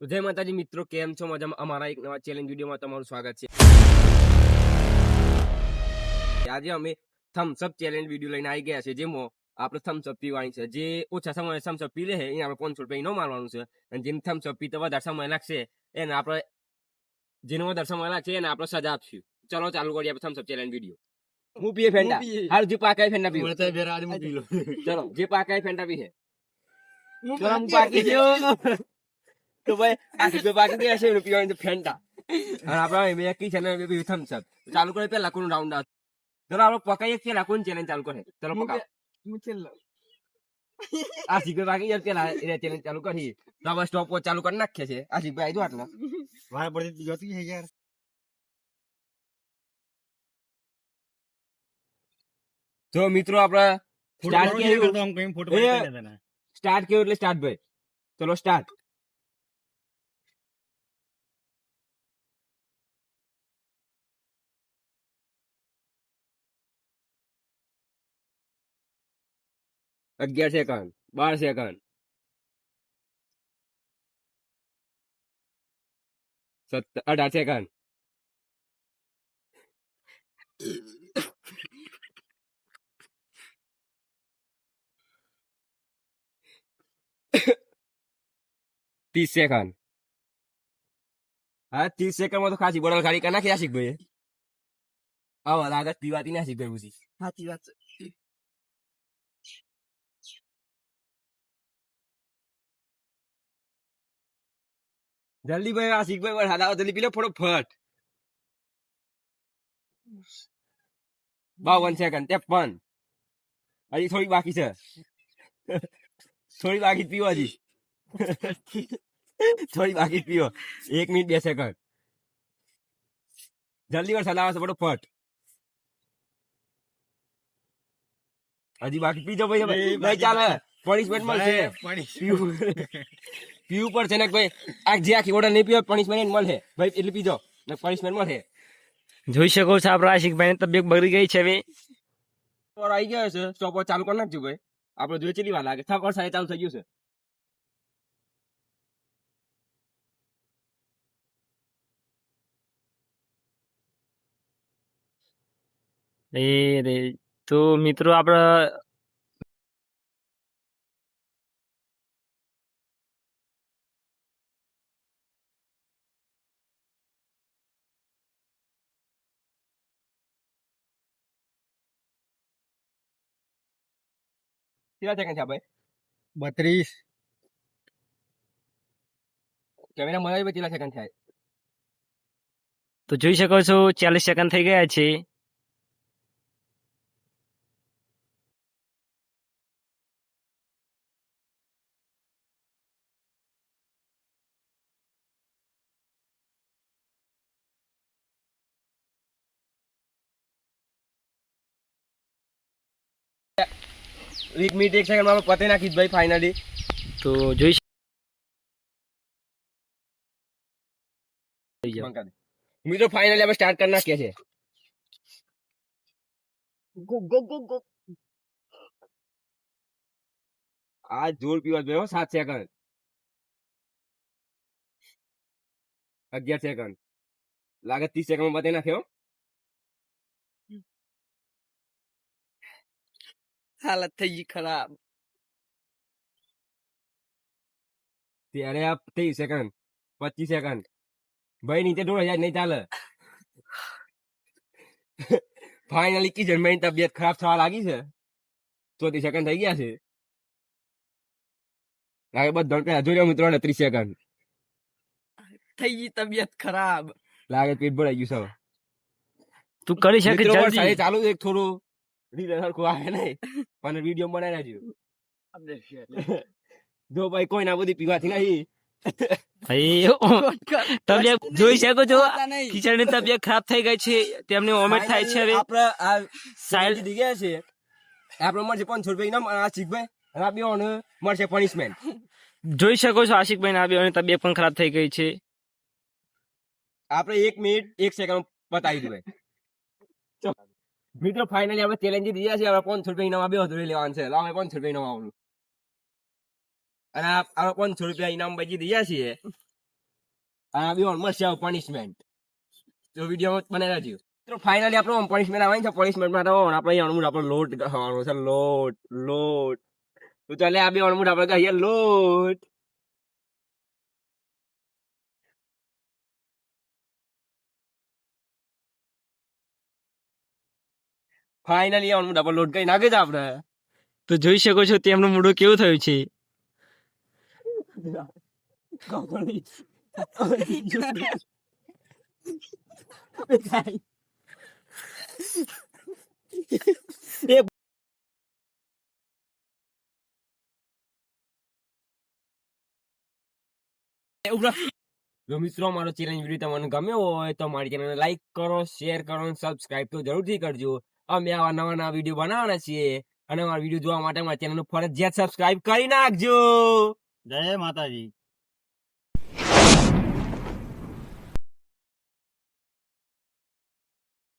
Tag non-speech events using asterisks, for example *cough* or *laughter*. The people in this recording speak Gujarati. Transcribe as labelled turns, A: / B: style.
A: તો જય માતાજી મિત્રો કેમ છો? મજામાં? અમારા એક નવા ચેલેન્જ વિડીયોમાં તમારું સ્વાગત છે. આજે અમે થમ્સઅપ ચેલેન્જ વીડિયો લઈને આવી ગયા છે જેમાં આપણે થમ્સઅપ પીવાની છે. જે ઓછા સમયે થમ્સઅપ પી લે છે એને આપણે પાંચસો રૂપિયા ઇનામ મારવાનું છે. અને જેને થમ્સઅપ પીતા વધારે સમય લાગશે એને આપણે જેને વધારે સમય લાગશે એને આપણે સજા આપશું. ચલો ચાલુ કરીએ આપણે થમ્સઅપ ચેલેન્જ વીડિયો હું પીએ ફેંડા? હાલ જે પાકાય ફેંડા પીવું ચલો જે પાકાય ફેંડા પીએ. છે ચલો હું પાકી ગયો. તો ભાઈ ફેંટા. *laughs* અને આપણે બે કી છે ને બે પીવી થમ્સઅપ ચાલુ કરે પેલા કોનું રાઉન્ડ આ ચલો આપણે પકાઈએ પેલા કોણ ચેલેન્જ ચાલુ કરે? ચલો પકાવ. આ સિગ્નલ પાકી જાય પેલા એ ચેલેન્જ ચાલુ કરી તો સ્ટોપ વોચ ચાલુ કરી નાખીએ છે. આ સિગ્નલ આવી આટલા.
B: મારે પડતી જોતી છે યાર.
A: તો મિત્રો આપણે સ્ટાર્ટ કેવું સ્ટાર્ટ કેવું એટલે સ્ટાર્ટ ભાઈ. ચલો સ્ટાર્ટ અગિયાર સેકન્ડ બાર સેકન્ડ સત્તર અઢાર સેકન્ડ ત્રીસ સેકન્ડ હા, ત્રીસ સેકન્ડમાં તો ખાસી બોટલ ખાલી કરી નાખી આશિક ભાઈ આવો લાગત પીવાતી ના આશિક ભાઈ પૂછી.
C: સાચી વાત
A: જલ્દી ભાઈ આશિક ભાઈ વરસાદ આવો જલ્દી પીલો ફટ. બાવન સેકન્ડ ત્રેપન હજી થોડી બાકી છે. *laughs* થોડી બાકી પીવો હજી. *laughs* થોડી બાકી પીવો. એક મિનિટ બે સેકન્ડ જલ્દી વરસાદ આવે છે ફટોફટ. હજી બાકી પીજો ભાઈ ભાઈ ચાલે. પનિશમેન્ટ મળશે પીવું પીવું પડશે ને ભાઈ આ જે આખી ઓર્ડર નહીં પીવો પનિશમેન્ટ મળે. ભાઈ એટલે પીજો. ને પનિશમેન્ટ મળે.
C: જોઈ શકો છો આપણા આશિકભાઈ ની તબિયત બગડી ગઈ છે હવે.
A: આવી ગયો છે. સ્ટોપ ચાલુ કરી નાખજો ભાઈ. આપણે જોઈએ ચેલી વાર લાગે. થાક વરસાદ ચાલુ થઈ ગયું છે.
C: એ રે. તો મિત્રો આપણે
A: કેટલા સેકન્ડ છે ભાઈ?
B: બત્રીસ.
A: કેમેરા મળે કેટલા સેકન્ડ થાય?
C: તો જોઈ શકો છો ચાલીસ સેકન્ડ થઈ ગયા છે.
A: એક મિનિટ એક સેકન્ડમાં પતે નાખી ભાઈ ફાઇનલી
C: તો જોઈ શ- થઈ જાઓ.
A: મિત્રો ફાઇનલી આપણે સ્ટાર્ટ કરી નાખીએ છીએ આ જોર પીવા જોઈએ હો, સાત સેકન્ડ અગિયાર સેકન્ડ લાગે ત્રીસ સેકન્ડમાં પતે નાખ્યો
C: હાલત થઈ ગઈ ખરાબ.
A: ત્યારે આ ત્રીસ સેકન્ડ પચીસ સેકન્ડ ભાઈ નીચે ઢોળ જાય નહીં ચાલે. ફાઇનલી કિચન મેં તબિયત ખરાબ થવા લાગી છે. ચોત્રીસ સેકન્ડ થઈ ગયા છે. લાગે બધા જોઈ લો મિત્રો ને ત્રીસ સેકન્ડ
C: થઈ ગઈ તબિયત ખરાબ.
A: લાગે પેટ ભરાઈ ગયું છે
C: તું કરી શકે
A: ચાલુ છે, એક થોડું. રીલ સરખું આવે નહીં. *laughs* પણ વીડિયો બનાવી નાખ્યો *laughs* જો ભાઈ કોઈ ના બધી પીવાથી નહીં. *laughs*
C: તમે જોઈ શકો છો કિચડની તબિયત ખરાબ થઈ ગઈ છે તેમને વોમિટ થાય છે હવે.
A: આપણે આ દી ગયા છે. આપણે મળશે પાંચસો રૂપિયા ઇનામ આશિકભાઈ અને આ બેઓને મળશે પનિશમેન્ટ
C: જોઈ શકો છો આશિકભાઈ ના બેવાની તબિયત પણ ખરાબ થઈ ગઈ છે.
A: આપણે એક મિનિટ એક સેકન્ડ બતાવી દઉં મિત્રો ફાઇનલી આપણે ચેલેન્જ દીધા છે, હવે પાંચસો રૂપિયા ઇનામ બે વધુ લેવાનું છે. લાવે પાંચસો રૂપિયા ઇનામ આવવાનું અને આપણે પાંચસો રૂપિયા ઇનામ બચી દીધા છીએ. આ બી મળશે પનિશમેન્ટ તો વીડિયો બને રહેજો તો ફાઇનલી આપણો પનિશમેન્ટ આવવાની છે પનિશમેન્ટ માટે આપણે અહીં અણમુડ આપણો લોટ ખાવાનો છે. લોટ લોટ. તો ચાલે, આ બે અણમૂળ આપણે કહીએ લોટ. ફાઇનલી અણમુડ ડબલ લોડ કઈ નાખે છે આપણે
C: તો જોઈ શકો છો તેમનું મોઢું કેવું થયું છે.
A: જો મિત્રો, મારો ચેલેન્જ વીડિયો તમને ગમ્યો હોય તો મારી ચેનલને લાઈક કરો શેર કરો અને સબસ્ક્રાઇબ તો જરૂરથી કરજો. અમે આવા નવા નવા વીડિયો બનાવવાના છીએ અને અમારા વીડિયો જોવા માટે અમારા ચેનલને ફરજિયાત સબસ્ક્રાઇબ કરી નાખજો.
B: જય માતાજી.